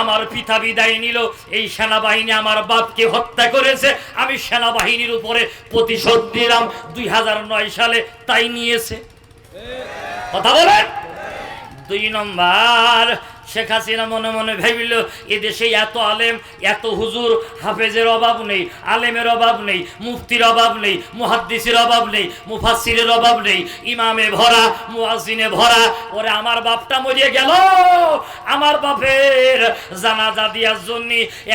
আমার পিতা বিদায় নিল, এই সেনাবাহিনী আমার বাপকে হত্যা করেছে, আমি সেনাবাহিনীর উপরে প্রতিশোধ নিলাম, দুই নয় সালে তাই নিয়েছে। কথা বলেন? দুই নম্বর শেখ হাসিনা মনে মনে ভাবিল এদেশে এত আলেম, এত হুজুর, হাফেজের অভাব নেই, আলেমের অভাব নেই, মুফতির অভাব নেই, মুহাদ্দিসের অভাব নেই মুফাসিরের অভাব নেই, ইমামে ভরা মুয়াজিনে ভরা, ওরে আমার বাপটা মরিয়ে গেল, আমার বাপের জানাজা দিয়ার জন্য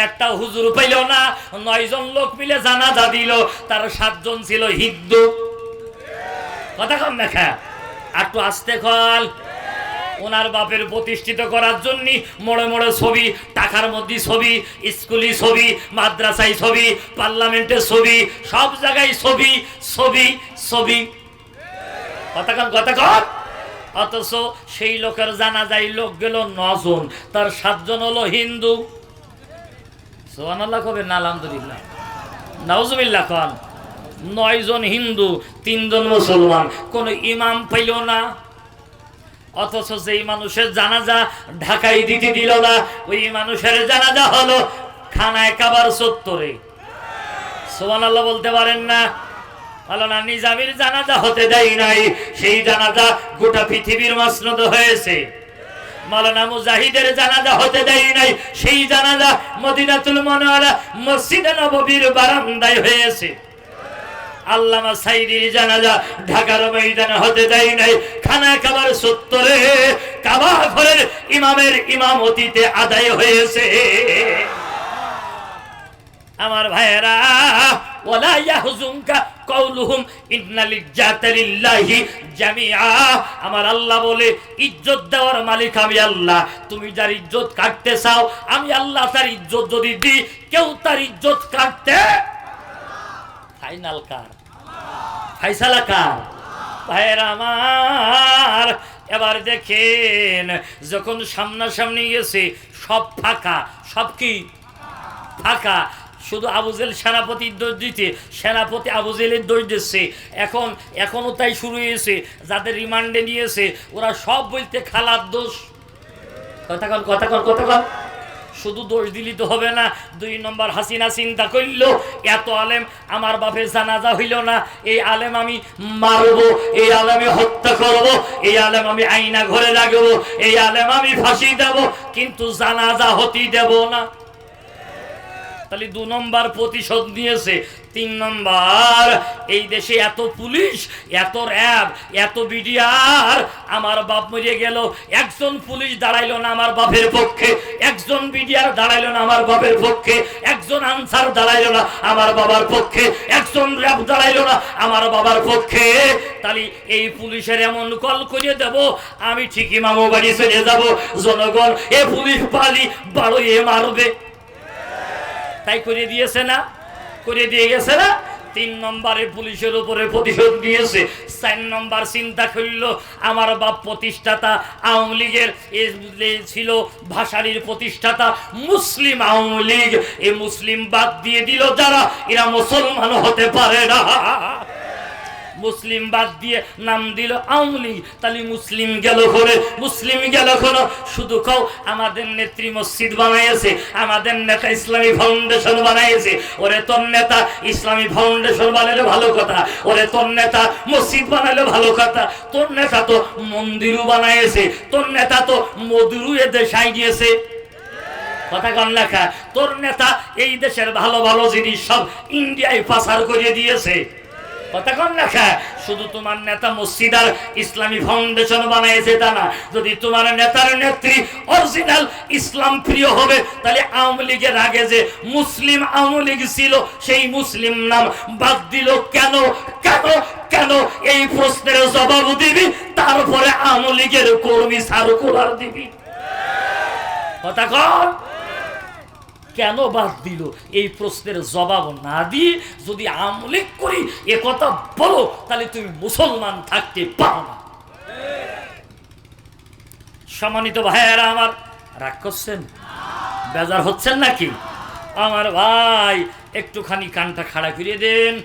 একটা হুজুর পাইল না নয়জন লোক মিলে জানাজা দিল, তার সাতজন ছিল হিন্দু। কথা কম দেখা একটু আসতে খল ওনার বাপের প্রতিষ্ঠিত করার জন্য মোড়ে মোড়ে ছবি, টাকার মধ্যে ছবি, স্কুলি ছবি, মাদ্রাসায় ছবি, পার্লামেন্টের ছবি, সব জায়গায় ছবি ছবি ছবি। কতক্ষণ কতক্ষণ অথচ সেই লোকের জানা যায় লোক গেল নজন, তার সাতজন হলো হিন্দু। সোহানাল্লাহ কবে না, আলহামদুলিল্লাহ। নাউজুবিল্লাহ খান নয়জন হিন্দু, তিনজন মুসলমান। কোন ইমাম পাইল না। অথচ যেই মানুষের জানাজা ঢাকায় দিতে দিল না, ওই মানুষের জানাজা হলো খানায় কাবার চত্বরে সোমান আল্লাহ বলতে পারেন না বলো না নিজামির জানাজা হতে দেয় নাই, সেই জানাজা গোটা পৃথিবীর মাসনত হয়েছে। মালানা মুজাহিদের জানাজা হতে দেয় নাই, সেই জানাজা মদিনাতুল মনোয়ারা মসজিদে নববীর বারান্দায় হয়েছে। আল্লামা সাইদির জানাজা ঢাকার ময়দানে হতে দেয় নাই। খানা খাবার সত্তরে কাবা ঘরের ইমামের ইমামতিতে আদায় হয়েছে। আমার ভাইয়েরা ওলা ইয়াহজুনকা কওলুহুম ইন্নাল ইজ্জাতা জামিআ। আমার আল্লাহ বলে, ইজ্জত দেওয়ার মালিক আমি আল্লাহ। তুমি যার ইজ্জত কাটতে চাও, আমি আল্লাহ তার ইজ্জত যদি দিই, কেউ তার ইজ্জত কাটতে ফাইনাল কার? ফাইসালা কার ভাইয়ের আমার, এবার দেখেন, যখন সামনাসামনি গেছে, সব ফাঁকা। সব কি? ফাঁকা। শুধু আবুজেল সেনাপতির দোষ দিতে, সেনাপতি আবুজেলের দোষ দিচ্ছে। এখন এখনও তাই শুরু হয়েছে। যাদের রিমান্ডে নিয়েছে, ওরা সব বলতে খালার দোষ। কথা কথা কথা কন। শুধু দোষ দিলি তো হবে না। দুই নম্বর হাসিনা চিন্তা করল, এত আলেম আমার বাপের জানাজা হইল না। এই আলেম আমি মারব, এই আলেমে হত্যা করব, এই আলেম আমি আইনা ঘরে লাগবো, এই আলেম আমি ফাঁসি দেব, কিন্তু জানাজা হতেই দেব না। তাহলে দু নম্বর প্রতিশোধ নিয়েছে। তিন নম্বর, এই দেশে এত পুলিশ, এত র্যাব, এত বিডিআর, আমার বাপ মরিয়ে গেল। একজন পুলিশ দাঁড়াইলো না আমার বাপের পক্ষে। একজন বিডিআর দাঁড়াইলো না আমার বাপের পক্ষে। একজন আনসার দাঁড়াইলো না আমার বাবার পক্ষে। একজন র্যাব দাঁড়াইলো না আমার বাবার পক্ষে। তাহলে এই পুলিশের এমন কল করিয়ে দেব, আমি ঠিকই মামু বাড়ি চলে যাব। জনগণ, এ পুলিশ পালি বাড়িয়ে মারবে। তাই করে দিয়েছে না? করে দিয়ে গেছে না? তিন নম্বরে পুলিশের উপরে প্রতিশোধ নিয়েছে। চার নম্বর চিন্তা করল, আমার বাপ প্রতিষ্ঠাতা আওয়ামী লীগের ছিল ভাষারির প্রতিষ্ঠাতা মুসলিম আওয়ামী লীগ। এ মুসলিম বাদ দিয়ে দিল যারা, এরা মুসলমান হতে পারে না। মুসলিম বাদ দিয়ে নাম দিল আওয়ামী লীগ। তাহলে মুসলিম গেল করে মুসলিম গেল কোনো? শুধু কও, আমাদের নেত্রী মসজিদ বানাইছে, আমাদের নেতা ইসলামী ফাউন্ডেশন বানাইছে। ওরে তোর নেতা ইসলামী ফাউন্ডেশন বানাইলে ভালো কথা, ওরে তোর নেতা মসজিদ বানাইলে ভালো কথা। তোর নেতা তো মন্দিরও বানাইছে, তোর নেতা তো মধুরু এ দেশাই গিয়েছে। কথা কন লেখা তোর নেতা এই দেশের ভালো ভালো জিনিস সব ইন্ডিয়ায় পাচার করে দিয়েছে। কথা লেখা শুধু তোমার নেতা মসজিদ আর ইসলামী ফাউন্ডেশন বানাইছে তা না। যদি তোমার নেতার নেত্রী অরিজিনাল ইসলাম প্রিয় হবে, তাহলে আওয়ামী লীগের আগে যে মুসলিম আওয়ামী লীগ ছিল, সেই মুসলিম নাম বাদ দিল কেন? কেন? কেন? এই প্রশ্নের জবাব দিবি, তারপরে আওয়ামী লীগের কর্মী সার্কুলার দিবি। কথা কন কেন বাদ দিল? এই প্রশ্নের জবাব না দিয়ে যদি আমলিক করি, এ কথা বলো, তাহলে তুমি মুসলমান থাকতে পারো না। সম্মানিত ভাইয়েরা আমার, রাগ করছেন? বেজার হচ্ছেন নাকি? আমার ভাই, একটুখানি কানটা খাড়া ফিরিয়ে দেন।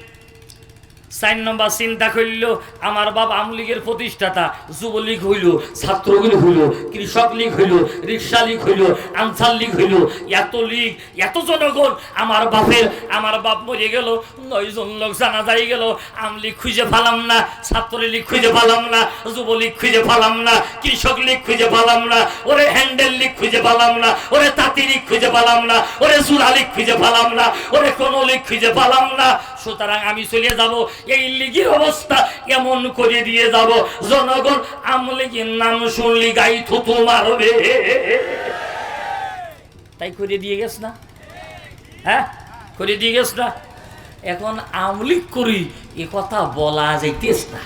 চার নম্বর চিন্তা করিল, আমার বাপ আমলীগের প্রতিষ্ঠাতা, যুবলীগ হইল, ছাত্রলীগ হইল, কৃষক লীগ হইল, রিক্সা লীগ হইল, আনসার লীগ হইল, এত লীগ, এত জনগণ, আমার বাপের, আমার বাপ মরে গেল নয়জন লোক জানা যাই গেল, আমলীগ খুঁজে পালাম না, ছাত্রলীগ খুঁজে পালাম না, যুবলীগ খুঁজে পালাম না, কৃষক লীগ খুঁজে পালাম না, ওরে হ্যান্ডেল লীগ খুঁজে পালাম না, ওরে তাঁতি লীগ খুঁজে পালাম না, ওরে সুরা লীগ খুঁজে পালাম না, ওরে কোনো লীগ খুঁজে পালাম না সুতরাং আমি চলে যাব। এই লীগের অবস্থা এমন করে দিয়ে যাব? জনগণ আমলীগের নাম শুনলি গাই থুতু মারবে। তাই করে দিয়ে গেছ না? হ্যাঁ? করে দিয়ে গেছ না? এখন আমলিক করি এ কথা বলা যাইতেছ না।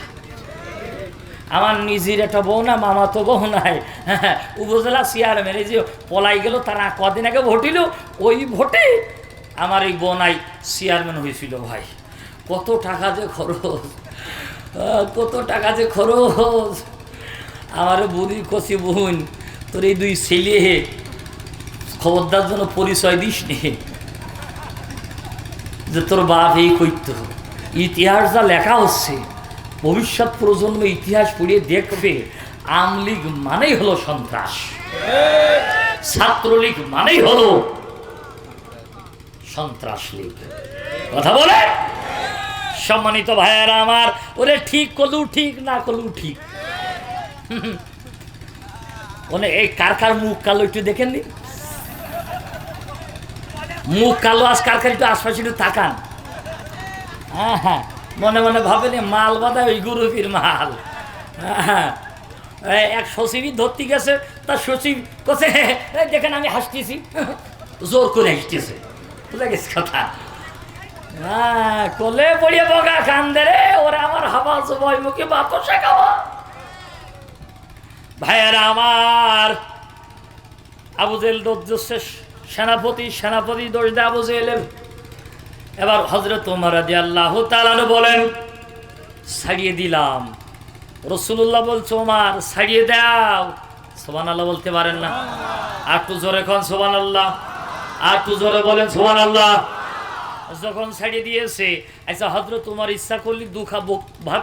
আমার নিজের একটা বউ না মামা তো বউ নাই। হ্যাঁ, উপজেলা চেয়ারম্যান যে পলাই গেল তারা কদিন আগে ভোটিল ওই ভোটে আমার এই বোনাই চেয়ারম্যান হয়েছিল ভাই। কত টাকা যে খরচ কত টাকা যে খরচ। আমার বুড়ি কষি বোন, তোর এই দুই ছেলে, খবরদার জন্য পরিচয় দিস নি। যে তোর বাপ এই কইত ইতিহাস যা লেখা হচ্ছে, ভবিষ্যৎ প্রজন্ম ইতিহাস পড়িয়ে দেখবে, আমলীগ মানেই হলো সন্ত্রাস। ছাত্রলীগ মানেই হলো সন্ত্রাস কথা বলে? সম্মানিত ভাইয়ারা আমার, ওরে ঠিক করলু, ঠিক না করলু, ঠিক। হুম। ওনে, এই কার কার মুখ কালো একটু দেখেন নি? মুখ কালো আজ কার একটু আশপাশে একটু তাকান। হ্যাঁ হ্যাঁ মনে মনে ভাবেন মাল বাদা ওই গুরুপির মাল। হ্যাঁ এক সচিবই ধরতে গেছে, তার সচিব কোসে দেখেন আমি হাসতেছি। জোর করে হাসতেছে। গেছে কথা। হ্যাঁ পড়িয়ে বগা কান্দে রে, ওরে আমার মুখে ভাইয়েরা আমার সেনাপতি সেনাপতি দোষ জেলের এবার হজরত উমর রাদি আল্লাহ তালানু বলেন, ছাড়িয়ে দিলাম। রসুল্লাহ বলছে ওমার ছাড়িয়ে দাও। সোবান আল্লাহ বলতে পারেন না। আর একটু জোরে খন সোবান আল্লাহ আর জোরে বলেন আল্লাহ যখন ছাড়িয়ে দিয়েছে আচ্ছা তোমার ইচ্ছা করলে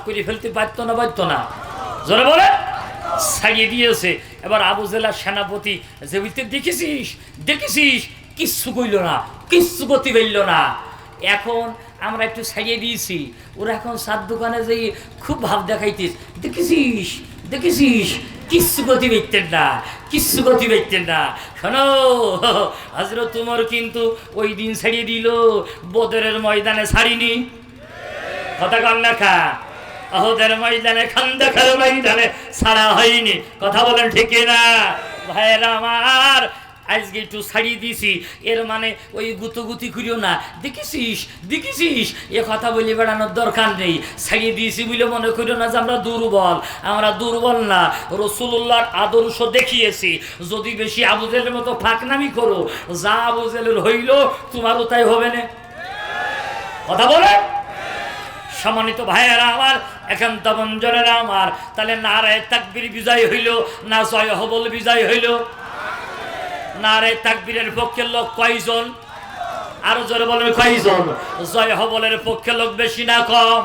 করে ফেলতে পারতো না পারতো না? জোরে বলে দিয়েছে। এবার আবু জেলার সেনাপতি, যে দেখেছিস? দেখেছিস? কিচ্ছু কইল না, কিচ্ছু গতি পাইল না। এখন আমরা একটু ছাড়িয়ে দিয়েছি। ওরা এখন সাত দোকানে যাই খুব ভাব দেখাইতিস দেখেছিস? দেখেছিস? কিচ্ছু গতি বেচতেন না। কিচ্ছু গতি দেখতেন না। শোনো হজরত তোমার কিন্তু ওই দিন ছাড়িয়ে দিল, বদরের ময়দানে ছাড়িনি। কথা কন লেখা আহদের ময়দানে খান্দাখার ময়দানে ছাড়া হয়নি। কথা বলেন ঠিক না ভাইয়েরা আমার আজকে একটু ছাড়িয়ে দিছি এর মানে ওই গুতগুতি করিও না। দেখেছিস দেখেছিস এ কথা বলে বেড়ানোর দরকার নেই। ছাড়িয়ে দিয়েছি বলে মনে করিও না যে আমরা দুর্বল। আমরা দুর্বল না। রসুল্লাহর আদর্শ দেখিয়েছি। যদি বেশি আবুজেলের মতো ফাঁকনামি করো, যা আবুজেলের হইল, তোমারও তাই হবে না। কথা বলে? সম্মানিত ভাইয়েরা আমার, একান্ত বঞ্জনেরা আমার, তাহলে না নারায় তাকবির বিজয় হইল, না জয় হবল বিজয় হইল? নারায় তাকবীরের পক্ষের লোক কয়জন? আরও জোরে বলেন কয়জন? জয় হবলের পক্ষে লোক বেশি না কম?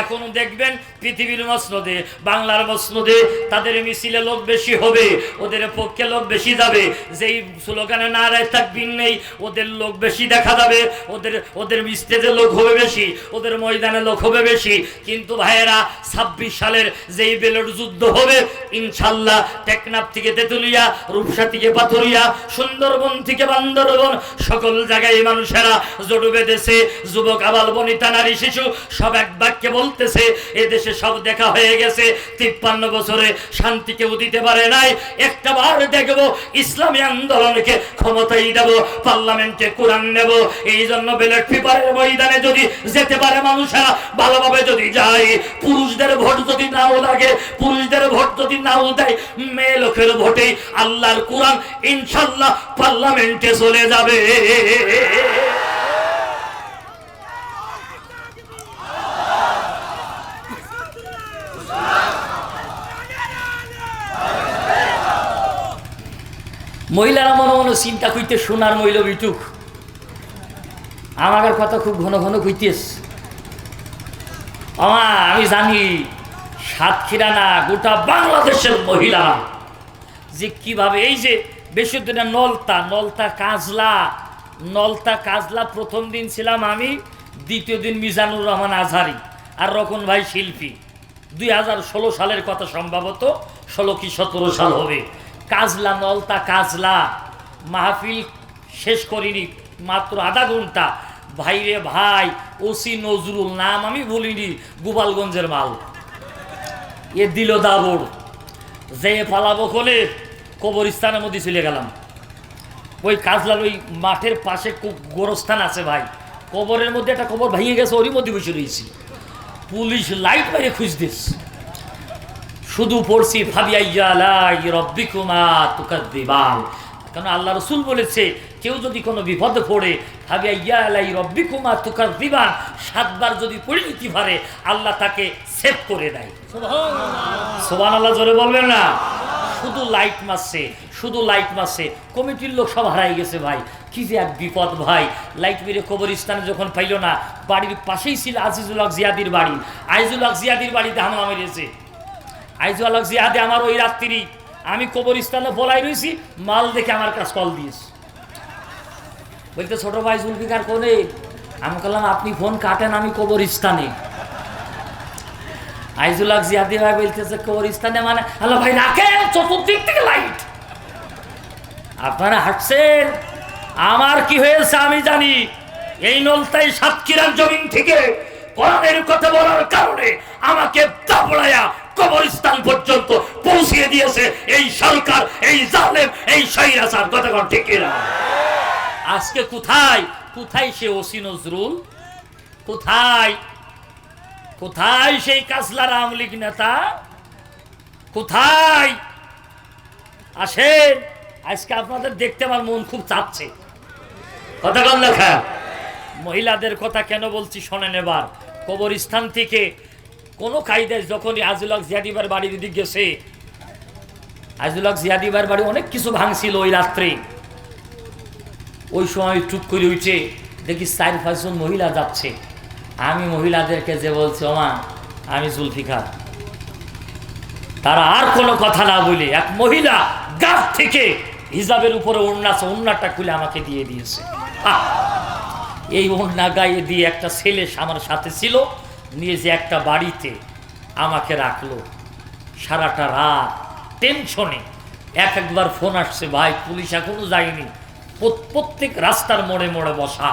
এখনও দেখবেন পৃথিবীর মসনদে, বাংলার মসনদে তাদের মিছিলে লোক বেশি হবে, ওদের পক্ষে লোক বেশি যাবে। যেই স্লোগানে নারায় তাকবীর নেই, ওদের লোক বেশি দেখা যাবে, ওদের ওদের স্টেজে লোক হবে বেশি, ওদের ময়দানে লোক হবে বেশি। কিন্তু ভাইয়েরা, ছাব্বিশ সালের যেই বেলট যুদ্ধ হবে, ইনশাল্লাহ টেকনাফ থেকে তেতুলিয়া, রূপসা থেকে পাথরিয়া, সুন্দরবন থেকে বান্দরবন, সকল জায়গায় মানুষেরা জড়ু বেঁধেছে, যুবক আবাল বনিতা নারী শিশু, সব এক বাক্যে বলতেছে এ দেশে সব দেখা হয়ে গেছে, তিপ্পান্ন বছরে শান্তি কেউ দিতে পারে নাই। একটা বার দেখব, ইসলামী আন্দোলনকে ক্ষমতাই দেব, পার্লামেন্টে কোরআন নেব। এই জন্য ব্যালট পেপারের ময়দানে যদি যেতে পারে মানুষেরা, ভালোভাবে যদি যায়, পুরুষদের ভোট যদি নাও লাগে, পুরুষদের ভোট যদি নাও দেয়, মেয়ে লোকের ভোটে আল্লাহর কোরআন ইনশাল্লাহ পার্লামেন্টে চলে যাবে। মহিলারা মনে মনে চিন্তা কইতে সোনার মহিলা বিটুক। আমার কথা খুব ঘন ঘন কইতেস আমা, আমি জানি সাতক্ষীরা না, গোটা বাংলাদেশের মহিলা। যে কীভাবে এই যে বেশি দিনে নলতা নলতা কাজলা নলতা কাজলা প্রথম দিন ছিলাম আমি, দ্বিতীয় দিন মিজানুর রহমান আজহারি আর রকন ভাই শিল্পী। দুই হাজার ষোলো সালের কথা সম্ভবত, ষোলো কি সতেরো সাল হবে। কাজলা নলতা কাজলা। মাহফিল শেষ করিনি, মাত্র আধা ঘণ্টা। ভাইরে ভাই, ওসি নজরুল নাম আমি বলিনি গোপালগঞ্জের মাল। এ দিল দাবড় যে পালাবো কোলে কবরস্থানের মধ্যে চলে গেলাম। ওই কাজলার ওই মাঠের পাশে কো- গোরস্থান আছে ভাই। কবরের মধ্যে একটা কবর ভেঙে গেছে, ওরই মধ্যে বসে রয়েছি। পুলিশ লাইট মেরে খুঁজতেস শুধু পড়ছি দিবাল কারণ আল্লাহ রসুল বলেছে কেউ যদি কোনো বিপদে পড়ে ভাবিয়াই রব্বিকুমা তুকার দিবান সাতবার যদি পড়ে নিতে পারে আল্লাহ তাকে সেভ করে দেয়। সোবান আল্লাহ জোরে বলবেন না? শুধু লাইট মারছে শুধু লাইট মারছে কমিটির লোক সব হারাই গেছে ভাই। কি যে এক বিপদ ভাই। লাইট মেরে কবরস্থানে যখন পাইল না বাড়ির পাশেই ছিল আজিজুল হক জিয়াদির বাড়ি। আইজুল হক জিয়াদির বাড়িতে হামলা মেরেছে। আইজুল হক জিয়াদে আমার ওই রাত্রি আমি কবরস্থানে বলাই রয়েছি মাল দেখে আমার কাছে কল দিয়েছে। বলতে ছোট ভাই জুলফিকার কোনে? আমি বললাম, আপনি ফোন কাটেন, আমি কবরস্থানে। জিয়াদি ভাই বলতেছে, কবরস্থানে মানে? ভাই, রাখেন, চতুর্দিক থেকে লাইট আপনারা হাঁটছেন? আমার কি হয়েছে আমি জানি। এই নলতাই সাতক্ষীরার জমিন থেকে কোরআনের কথা বলার কারণে আমাকে দাবড়ায়া কবরস্থান পর্যন্ত পৌঁছিয়ে দিয়েছে এই সরকার, এই জালেম, এই সৈরাচার কথা কোন, ঠিক না আজকে কোথায়? কোথায় সে ওসি নজরুল? কোথায়? কোথায় সেই কাসলার আওয়ামী লীগ নেতা? কোথায়? আসেন, আজকে আপনাদের দেখতে আমার মন খুব চাচ্ছে কথা কম লেখা। মহিলাদের কথা কেন বলছি, শোনেন এবার। কবরস্থান থেকে কোনো কায়দায় যখনই আজুলক জিয়াদিবার বাড়ির দিকে গেছে, আজুলক জিয়াদিবার বাড়ি অনেক কিছু ভাঙছিল ওই রাত্রে। ওই সময় টুক করে উঠে দেখি চার পাঁচজন মহিলা যাচ্ছে। আমি মহিলাদেরকে যে বলছি, ওমা, আমি জুলফিকার। তারা আর কোনো কথা না বলে এক মহিলা গাছ থেকে হিজাবের উপরে ওড়না আছে, ওড়নাটা খুলে আমাকে দিয়ে দিয়েছে! এই ওড়না গায়ে দিয়ে একটা ছেলে আমার সাথে ছিল নিয়ে যে একটা বাড়িতে আমাকে রাখল, সারাটা রাত টেনশনে এক একবার ফোন আসছে, ভাই, পুলিশ এখনও যায়নি। প্রত্যেক রাস্তার মোড়ে মোড়ে বসা।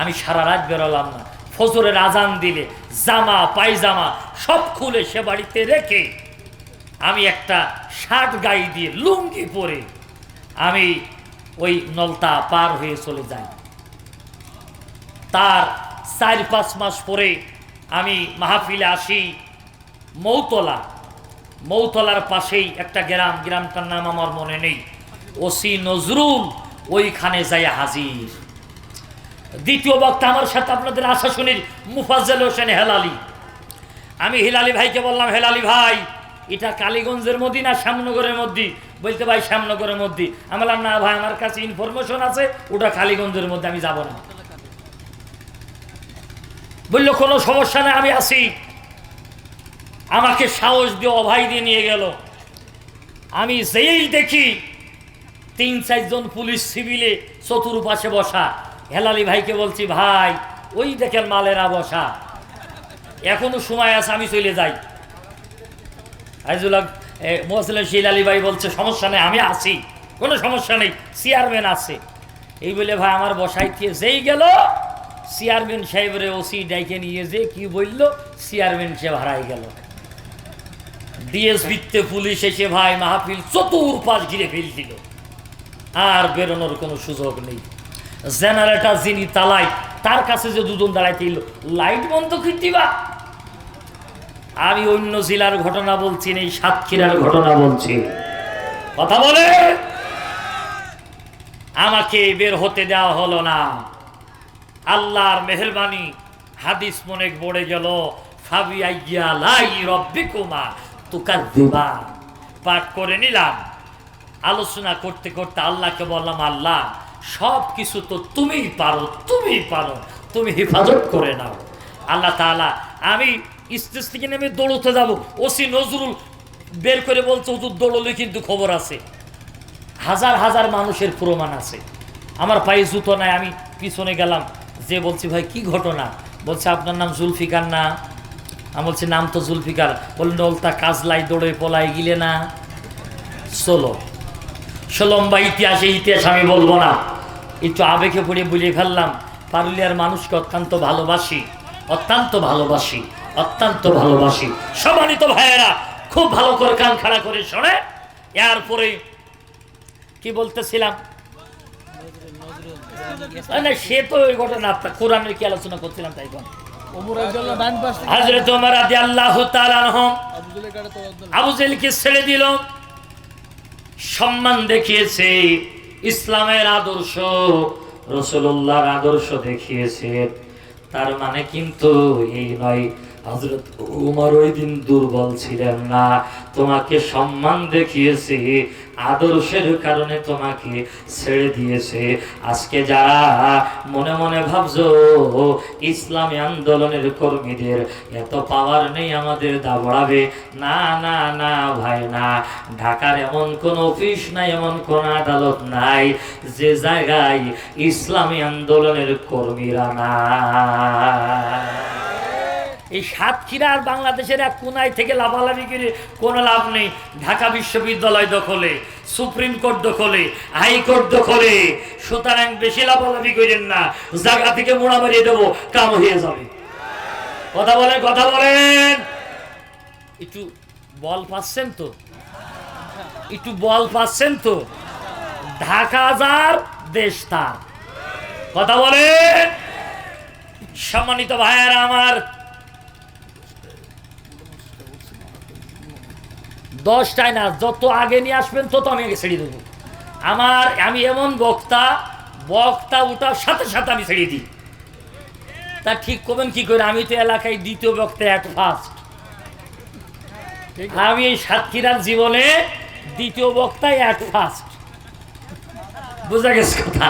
আমি সারা রাত বেরোলাম না। ফজরের আজান দিলে, জামা, পায়জামা সব খুলে সে বাড়িতে রেখে আমি একটা শার্ট গায়ে দিয়ে লুঙ্গি পরে আমি ওই নলতা পার হয়ে চলে যাই। তার চার পাঁচ মাস পরে আমি মাহফিলে আসি। মৌতলা। মৌতলার পাশেই একটা গ্রাম। গ্রামটার নাম আমার মনে নেই। ওসি নজরুল ওইখানে যাই হাজির। দ্বিতীয় বক্তা আমার সাথে আপনাদের আশা শুনির মুফাজ্জল হোসেন হেলালি। আমি হেলালি ভাইকে বললাম, হেলালি ভাই, এটা কালীগঞ্জের মধ্যে না শ্যামনগরের মধ্যে? বলতে, ভাই, শ্যামনগরের মধ্যে। আমি বললাম, না ভাই, আমার কাছে ইনফরমেশন আছে, ওটা কালীগঞ্জের মধ্যে, আমি যাব না। বলল, কোনো সমস্যা নেই, আমি আসি আমাকে সাহস দিয়ে অভাই দিয়ে নিয়ে গেল। আমি যেই দেখি তিন চারজন পুলিশ সিভিলে চতুর্পাশে বসা। হেলালি ভাইকে বলছি, ভাই, ওই দেখেন মালেরা বসা। এখনও সময় আছে, আমি চলে যাই। আইজুল্লাহ মোহাসিলেন শিল আলী ভাই বলছে, সমস্যা নেই, আমি আছি। কোনো সমস্যা নেই, চেয়ারম্যান আছে। এই বলে ভাই আমার বসাই দিয়ে যেই গেল চেয়ারম্যান সাহেবের ওসি ডাইকে নিয়ে যে কি বলল, চেয়ারম্যান সে ভাড়াই গেল। ডিএসপিতে পুলিশ এসে ভাই মাহফিল চতুর্পাশ ঘিরে ফেলছিল। আর বেরোনোর কোনো সুযোগ নেই। জেনারেটর যিনি তালাই, তার কাছে যে দুজন দাঁড়াইছিল লাইট বন্ধ করে দিবা। আমি অন্য জেলার ঘটনা বলছি না এই সাতক্ষীরার ঘটনা বলছি। কথা বলে? আমাকে বের হতে দেওয়া হলো না। আল্লাহর মেহরবানি। হাদিস মনে পড়ে গেল পাঠ করে নিলাম। আলোচনা করতে করতে আল্লাহকে বললাম, আল্লাহ সব কিছু তো তুমিই পারো তুমিই পারো, তুমি হেফাজত করে নাও। আল্লাহ তাআলা, আমি স্টেজ থেকে নেমে দৌড়তে যাব, ওসি নজরুল বের করে বলছে, হুজুর, দৌড়লে কিন্তু খবর আছে। হাজার হাজার মানুষের প্রমাণ আছে। আমার পায়ে জুতো নাই, আমি পিছনে গেলাম যে বলছি, ভাই, কি ঘটনা? বলছে, আপনার নাম জুলফিকার না? আমি বলছি, নাম তো জুলফিকার। বললেন নলতা কাজলাই দৌড়ে পলাই গিলে না। চলো লম্বা ইতিহাসে, ইতিহাস আমি বলব না। একটু আবেগে পড়ে বুঝে ফেললাম, পারুলিয়ার মানুষকে অত্যন্ত ভালোবাসি অত্যন্ত ভালোবাসি অত্যন্ত ভালোবাসি। সম্মানিত ভাইয়েরা, খুব ভালো করে কান খাড়া করে শোনে এরপরে কি বলতেছিলাম? না সে তো ওই ঘটনা আপনার কোরআনের কি আলোচনা করছিলাম তাই কোন হাজরত ওমর আবু জেলকে ছেড়ে দিল। সম্মান দেখিয়েছে ইসলামের আদর্শ রসুল্লাহর আদর্শ দেখিয়েছে। তার মানে কিন্তু এই নয় হজরত উমর ওই দিন দুর্বল ছিলেন না। তোমাকে সম্মান দেখিয়েছে আদর্শের কারণে তোমাকে ছেড়ে দিয়েছে। আজকে যারা মনে মনে ভাবছ, ইসলামী আন্দোলনের কর্মীদের এত পাওয়ার নেই আমাদের দাবড়াবে না না না, ভাই, না। ঢাকার এমন কোন অফিস নাই, এমন কোন আদালত নাই যে জায়গায় ইসলামী আন্দোলনের কর্মীরা না এই সাতক্ষীরা আর বাংলাদেশের এক কোনায় থেকে লাভালাভি করে কোনো লাভ নেই। ঢাকা বিশ্ববিদ্যালয় দখলে, সুপ্রিম কোর্ট দখলে হাইকোর্ট দখলে। সুতরাং বেশি লাভালাভি করেন না। জায়গা থেকে মোড়া মারিয়ে দেবো, কাম হয়ে যাবে। কথা বলেন কথা বলেন। একটু বল পাচ্ছেন তো? একটু বল পাচ্ছেন তো? ঢাকা যার দেশ তার। কথা বলেন। সম্মানিত ভাইয়েরা আমার দশটায় না যত আগে নিয়ে আসবেন তত আমি আগে ছেড়ে দেবো। আমার আমি এমন বক্তা বক্তা ওঠার সাথে সাথে আমি ছেড়ে দিই। তা ঠিক করবেন কি করে? আমি তো এলাকায় দ্বিতীয় বক্তা এত ফার্স্ট আমি এই সাতক্ষীরার জীবনে দ্বিতীয় বক্তায় এক ফার্স্ট বোঝা গেছে কথা?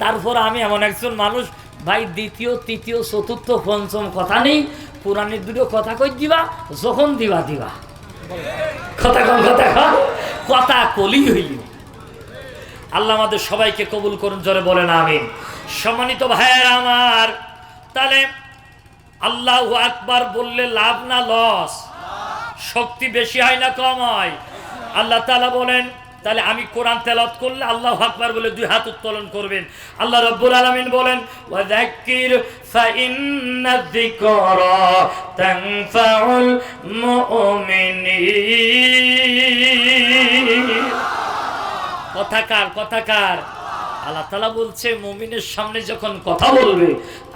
তারপর আমি এমন একজন মানুষ ভাই দ্বিতীয় তৃতীয় চতুর্থ পঞ্চম কথা নেই পুরাণের দুটো কথা কই দিবা? যখন দিবা দিবা। কথা কলি হইল। আল্লাহ আমাদের সবাইকে কবুল করুন, জোরে বলেন আমি সম্মানিত ভাইয়ের আমার, তাহলে আল্লাহ আকবার বললে লাভ না লস? শক্তি বেশি হয় না কম হয়? আল্লাহ তালা বলেন তাহলে আমি কোরআন তেলাওয়াত করলে আল্লাহ আকবার বলে দুই হাত উত্তোলন করবেন। আল্লাহ রব্বুল আলামিন বলেন কথাকার কথাকার আল্লাহ তালা বলছে, মুমিনের সামনে যখন কথা বলবে,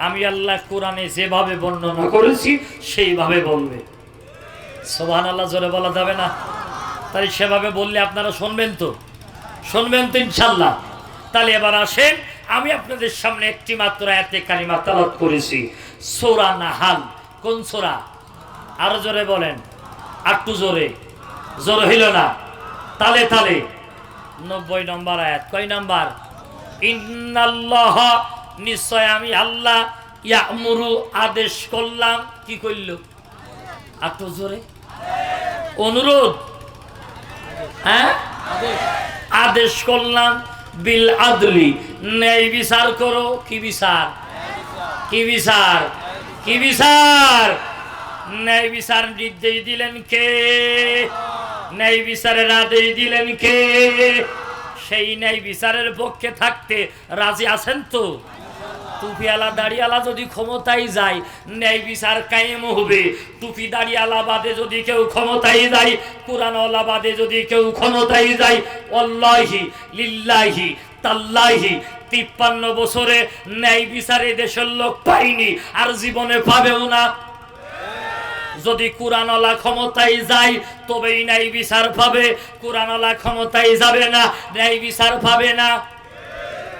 আমি আল্লাহ কোরআনে যেভাবে বর্ণনা করেছি, সেইভাবে বলবে। সোহান আল্লাহ জোরে বলা যাবে না? তাই সেভাবে বললে আপনারা শুনবেন তো। শুনবেন তো ইনশাল্লাহ। তাহলে এবার আসেন, আমি আপনাদের সামনে একটি মাত্র এতে কালিমা তালাত করেছি। সোরা নাহাল, কোন সোরা? আরও জোরে বলেন। আটটু জোরে। জোর হইল না। তালে তালে। নব্বই নম্বর আয়াত, কয় নম্বর? ইন্নাল্লাহ, নিশ্চয় আমি আল্লাহ ইয়ামুরু আদেশ করলাম। কি করল এত জোরে। অনুরোধ? হ্যাঁ? আদেশ করলাম, বিল আদলি। ন্যায় বিচার করো। কি বিচার? কি বিচার? কি বিচার? ন্যায় বিচার নির্দেশ দিলেন কে? ন্যায় বিচারের আদেশ দিলেন কে? সেই ন্যায় বিচারের পক্ষে থাকতে রাজি আছেন তো? টুপিওয়ালা দাড়িওয়ালা যদি ক্ষমতায় যায়, ন্যায় বিচার কায়েম হবে। টুপি দাড়িওয়ালা বাদে যদি কেউ ক্ষমতায় যায়, কোরআনওয়ালা বাদে যদি কেউ ক্ষমতায় যায়, অল্লাহি লিল্লাহি তাল্লাহি, তিপ্পান্ন বছরে ন্যায় বিচারে দেশের লোক পাইনি আর জীবনে পাবেও না। যদি কোরআনওয়ালা ক্ষমতায় যায়, তবেই ন্যায় বিচার পাবে। কোরআনওয়ালা ক্ষমতায় যাবে না, ন্যায় বিচার পাবে না।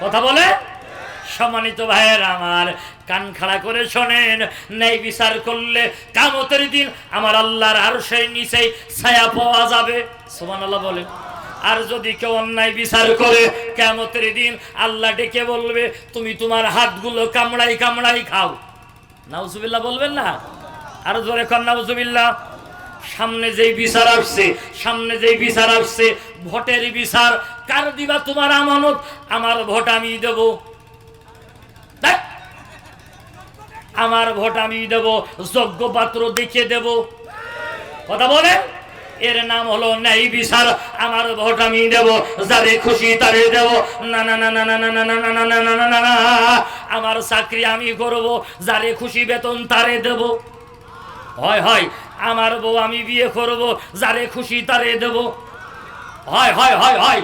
কথা বলে? সম্মানিত ভাইয়ের আমার, কান খাড়া করে শোনেন, ন্যায় বিচার করলে কামতের দিন আমার আল্লাহর আর সেই নিচেই ছায়া পাওয়া যাবে। সোমান আল্লাহ বলেন। আর যদি কেউ অন্যায় বিচার করে, কেমতের দিন আল্লাহ ডেকে বলবে, তুমি তোমার হাতগুলো কামড়াই কামড়াই খাও। নাউজুবিল্লাহ বলবেন না? আর জোরে কর বুজুবিল্লা সামনে যেই বিচার আসছে, সামনে যেই বিচার আসছে, ভোটের বিচার কার দিবা তোমার আমানত? আমার ভোট আমি দেব দেখ, আমার ভোট আমি দেব যোগ্য পাত্র দেখিয়ে দেব কথা বলে এর নাম হলো ন্যায় বিচার আমার ভোট আমি দেব যারে খুশি তারে দেব না না না না না না না না না না না না আমার চাকরি আমি করব যারে খুশি বেতন তারে দেব হয় হয় আমার বউ আমি বিয়ে করব যারে খুশি তারে দেব হয় হয় হয় হয়